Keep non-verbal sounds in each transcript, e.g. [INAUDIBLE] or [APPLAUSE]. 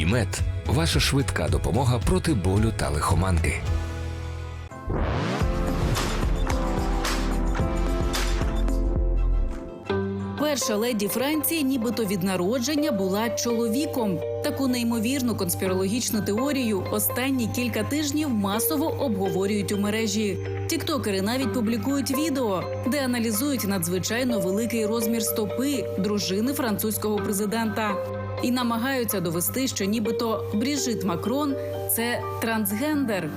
ІМЕД ваша швидка допомога проти болю та лихоманки. Перша леді Франції, нібито від народження, була чоловіком. Таку неймовірну конспірологічну теорію останні кілька тижнів масово обговорюють у мережі. Тіктокери навіть публікують відео, де аналізують надзвичайно великий розмір стопи дружини французького президента і намагаються довести, що нібито Бріжит Макрон це трансгендер.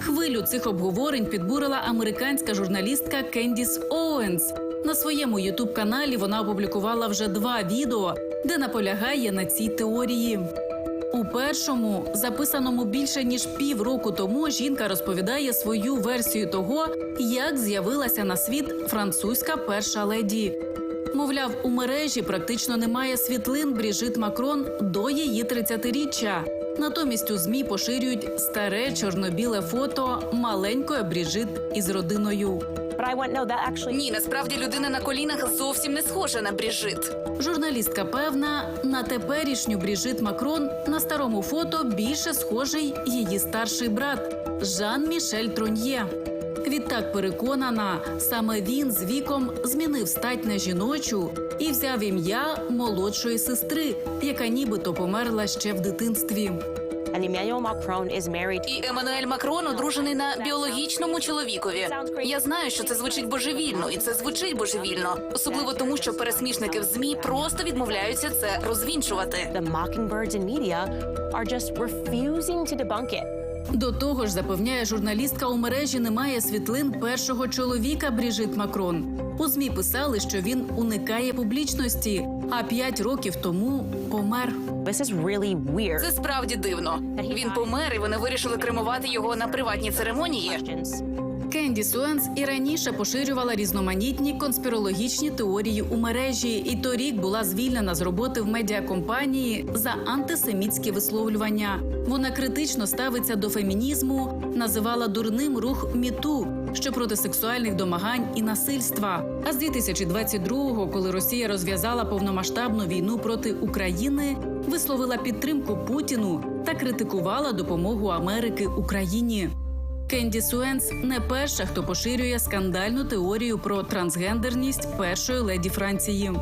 Хвилю цих обговорень підбурила американська журналістка Кендіс Оуенс. На своєму ютуб каналі вона опублікувала вже два відео, де наполягає на цій теорії. У першому, записаному більше ніж півроку тому, жінка розповідає свою версію того, як з'явилася на світ французька перша леді. Мовляв, у мережі практично немає світлин Бріжит Макрон до її 30-річчя. Натомість у змі поширюють старе чорно-біле фото маленької Бріжит із родиною. Ні, насправді людина на колінах зовсім не схожа на Бріжит. Журналістка певна, на теперішню Бріжит Макрон на старому фото більше схожий її старший брат Жан Мішель Троньє. Відтак переконана, саме він з віком змінив стать на жіночу і взяв ім'я молодшої сестри, яка нібито померла ще в дитинстві. And Emmanuel Macron. І Еммануель Макрон одружений на біологічному чоловікові. Я знаю, що це звучить божевільно, і це звучить божевільно, особливо тому, що пересмішники в змі просто відмовляються це розвінчувати. The mockingbirds in media are just refusing to debunk it. До того ж, запевняє журналістка, у мережі немає світлин першого чоловіка Бріжит Макрон. У змі писали, що він уникає публічності, а п'ять років тому помер. Це справді дивно. Він помер, і вони вирішили кремувати його на приватній церемонії. Кенді Суенс і раніше поширювала різноманітні конспірологічні теорії у мережі, і торік була звільнена з роботи в медіакомпанії за антисемітські висловлювання. Вона критично ставиться до фемінізму, називала дурним рух міту, що проти сексуальних домагань і насильства. А з 2022-го, коли Росія розв'язала повномасштабну війну проти України, висловила підтримку Путіну та критикувала допомогу Америки Україні. Кенді Суенс не перша, хто поширює скандальну теорію про трансгендерність першої леді Франції.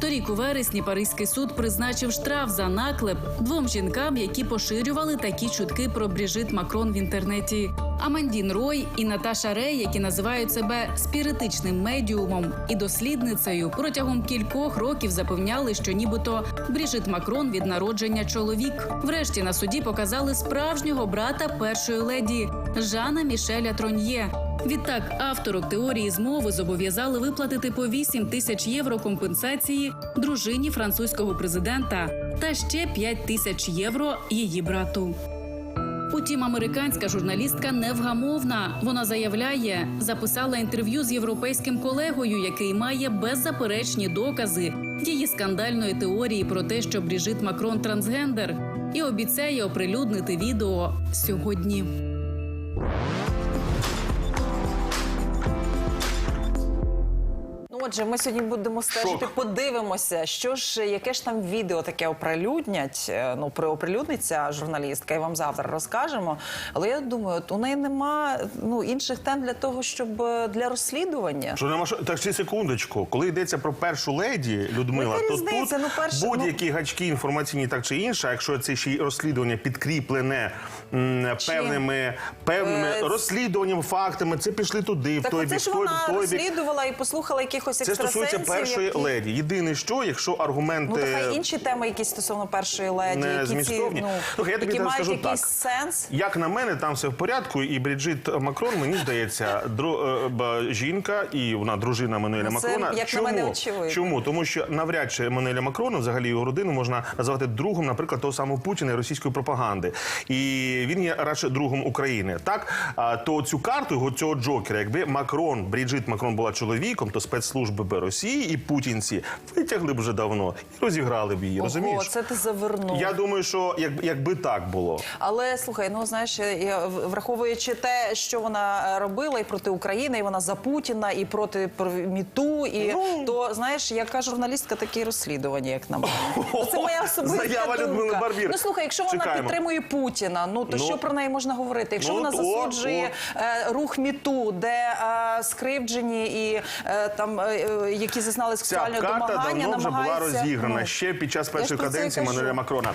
Торік у вересні Паризький суд призначив штраф за наклеп двом жінкам, які поширювали такі чутки про Бріжит Макрон в інтернеті. Амандін Рой і Наташа Рей, які називають себе спіритичним медіумом і дослідницею, протягом кількох років запевняли, що нібито Бріжит Макрон від народження чоловік. Врешті на суді показали справжнього брата першої леді Жана Мішеля Троньє. Відтак авторок теорії змови зобов'язали виплатити по 8 тисяч євро компенсації дружині французького президента та ще 5 тисяч євро її брату. Утім, американська журналістка невгамовна. Вона заявляє, записала інтерв'ю з європейським колегою, який має беззаперечні докази її скандальної теорії про те, що Бріжит Макрон трансгендер, і обіцяє оприлюднити відео сьогодні. Отже, ми сьогодні будемо стежити, Шок. подивимося, що ж, яке ж там відео таке оприлюднять. е, Ну, при оприлюдниться журналістка, і вам завтра розкажемо. Але я думаю, от у неї нема ну інших тем для того, щоб е, для розслідування. Що нема що так ще секундочку. Коли йдеться про першу леді Людмила, Яка то різниця? тут Ну, перше, будь-які гачки інформаційні так чи інше, якщо це ще й розслідування підкріплене м, певними певними Е, розслідуваннями, фактами, це пішли туди, в Так бік, в той, вона в той бік. розслідувала і послухала якихось Це стосується першої які... леді. Єдине, що якщо аргументи Ну, хай інші теми, якісь стосовно першої леді, не які ці, змістовні. ну, Слухай, я тобі які мають скажу якийсь так. сенс. Як на мене, там все в порядку, і Бріджит Макрон, мені здається, дру, е, жінка і вона дружина Мануеля Ну, це, Макрона. як на Чому? мене, очевидно. Чому? Тому що навряд чи Мануеля Макрона, взагалі його родину, можна назвати другом, наприклад, того самого Путіна і російської пропаганди. І він є радше другом України. Так, то цю карту його цього Джокера, якби Макрон, Бріджит Макрон була чоловіком, то спецслужби спецслужби би Росії і путінці витягли б вже давно і розіграли б її. Ого, Розумієш? це ти завернув. Я думаю, що як, якби так було. Але слухай, ну знаєш, враховуючи те, що вона робила і проти України, і вона за Путіна, і проти про- МіТу, і Ну. то знаєш, яка журналістка такі розслідування, як на мене. Ну, Це моя [LAUGHS] особиста Заява думка. Людмили Барбір. Ну слухай, якщо вона Чекаємо. підтримує Путіна, ну то Ну. що про неї можна говорити? Якщо Ну, вона засуджує от. е, рух МіТу, де е, скривджені і е, там е, які зазнали Ця сексуального карта домагання, давно вже була розіграна ну, ще під час першої каденції. Мануеля Макрона.